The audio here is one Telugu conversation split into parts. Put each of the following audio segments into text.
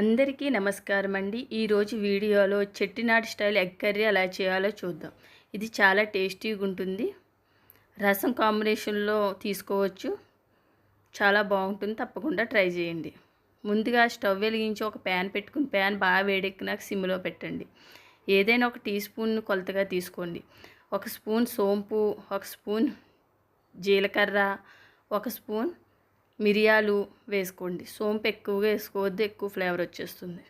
అందరికీ నమస్కారం అండి. ఈరోజు వీడియోలో చెట్టినాటి స్టైల్ ఎగ్ కర్రీ ఎలా చేయాలో చూద్దాం. ఇది చాలా టేస్టీగా ఉంటుంది. రసం కాంబినేషన్లో తీసుకోవచ్చు. చాలా బాగుంటుంది. తప్పకుండా ట్రై చేయండి. ముందుగా స్టవ్ వెలిగించి ఒక ప్యాన్ పెట్టుకుని ప్యాన్ బాగా వేడెక్కినాక సిమ్లో పెట్టండి. ఏదైనా ఒక టీ స్పూన్ కొలతగా తీసుకోండి. ఒక స్పూన్ సోంపు ఒక స్పూన్ జీలకర్ర ఒక స్పూన్ మిరియాలు వేసుకోండి. సోంపు ఎక్కువగా వేసుకోవద్దు ఎక్కువ ఫ్లేవర్ వచ్చేస్తుంది.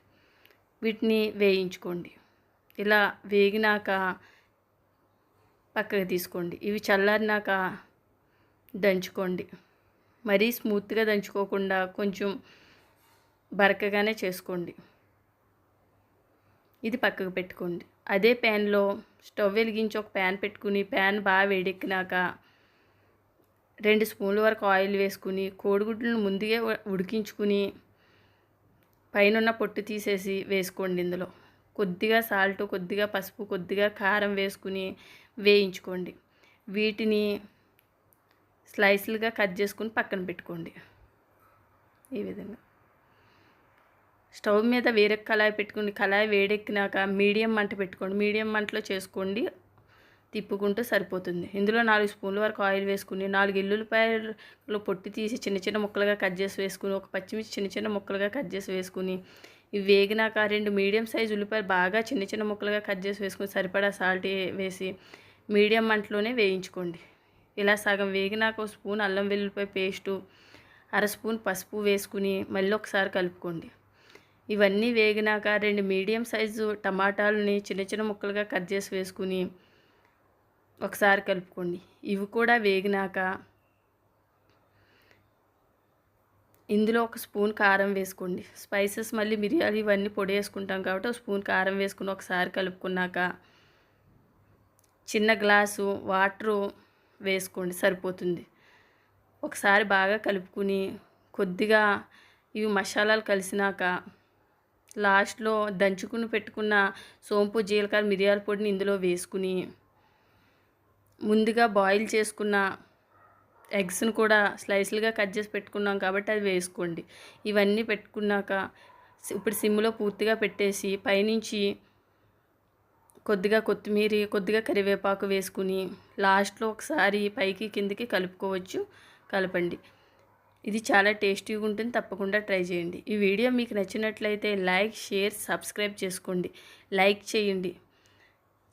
వీటిని వేయించుకోండి. ఇలా వేగినాక పక్కకు తీసుకోండి. ఇవి చల్లారినాక దంచుకోండి. మరీ స్మూత్గా దంచుకోకుండా కొంచెం బరకగానే చేసుకోండి. ఇది పక్కకు పెట్టుకోండి. అదే ప్యాన్లో స్టవ్ వెలిగించి ఒక ప్యాన్ పెట్టుకుని ప్యాన్ బాగా వేడెక్కినాక రెండు స్పూన్ల వరకు ఆయిల్ వేసుకుని కోడిగుడ్లను ముందుగా ఉడికించుకుని పైన ఉన్న పొట్టు తీసేసి వేసుకోండి ఇందులో. కొద్దిగా సాల్ట్ కొద్దిగా పసుపు కొద్దిగా కారం వేసుకుని వేయించుకోండి. వీటిని స్లైస్లుగా కట్ చేసుకుని పక్కన పెట్టుకోండి. ఈ విధంగా. స్టవ్ మీద వేరే కళాయి పెట్టుకుని కళాయి వేడెక్కినాక మీడియం మంట పెట్టుకోండి. మీడియం మంటలో చేసుకోండి. తిప్పుకుంటూ సరిపోతుంది. ఇందులో నాలుగు స్పూన్ల వరకు ఆయిల్ వేసుకుని నాలుగు ఎల్లుల్లిపాయలు పొట్టి తీసి చిన్న చిన్న ముక్కలుగా కట్ చేసి వేసుకుని ఒక పచ్చిమిర్చి చిన్న చిన్న ముక్కలుగా కట్ చేసి వేసుకుని ఇవి వేగినాక రెండు మీడియం సైజు ఉల్లిపాయలు బాగా చిన్న చిన్న ముక్కలుగా కట్ చేసి వేసుకుని సరిపడా సాల్ట్ వేసి మీడియం మంటలోనే వేయించుకోండి. ఇలా సగం వేగినాక ఒక స్పూన్ అల్లం వెల్లుల్లిపాయ పేస్టు అర స్పూన్ పసుపు వేసుకుని మళ్ళీ ఒకసారి కలుపుకోండి. ఇవన్నీ వేగినాక రెండు మీడియం సైజు టమాటాలని చిన్న చిన్న ముక్కలుగా కట్ చేసి వేసుకుని ఒకసారి కలుపుకోండి. ఇవి కూడా వేగినాక ఇందులో ఒక స్పూన్ కారం వేసుకోండి. స్పైసెస్ మళ్ళీ మిరియాలు ఇవన్నీ పొడి వేసుకుంటాం కాబట్టి ఒక స్పూన్ కారం వేసుకుని ఒకసారి కలుపుకున్నాక చిన్న గ్లాసు వాటరు వేసుకోండి సరిపోతుంది. ఒకసారి బాగా కలుపుకుని కొద్దిగా ఇవి మసాలాలు కలిసినాక లాస్ట్లో దంచుకుని పెట్టుకున్న సోంపు జీలకర్ర మిరియాల పొడిని ఇందులో వేసుకుని ముందుగా బాయిల్ చేసుకున్న ఎగ్స్ను కూడా స్లైస్లుగా కట్ చేసి పెట్టుకున్నాం కాబట్టి అది వేసుకోండి. ఇవన్నీ పెట్టుకున్నాక ఇప్పుడు సిమ్లో పూర్తిగా పెట్టేసి పైనుంచి కొద్దిగా కొత్తిమీర కొద్దిగా కరివేపాకు వేసుకుని లాస్ట్లో ఒకసారి పైకి కిందికి కలుపుకోవచ్చు కలపండి. ఇది చాలా టేస్టీగా ఉంటుంది తప్పకుండా ట్రై చేయండి. ఈ వీడియో మీకు నచ్చినట్లయితే లైక్ షేర్ సబ్స్క్రైబ్ చేసుకోండి. లైక్ చేయండి.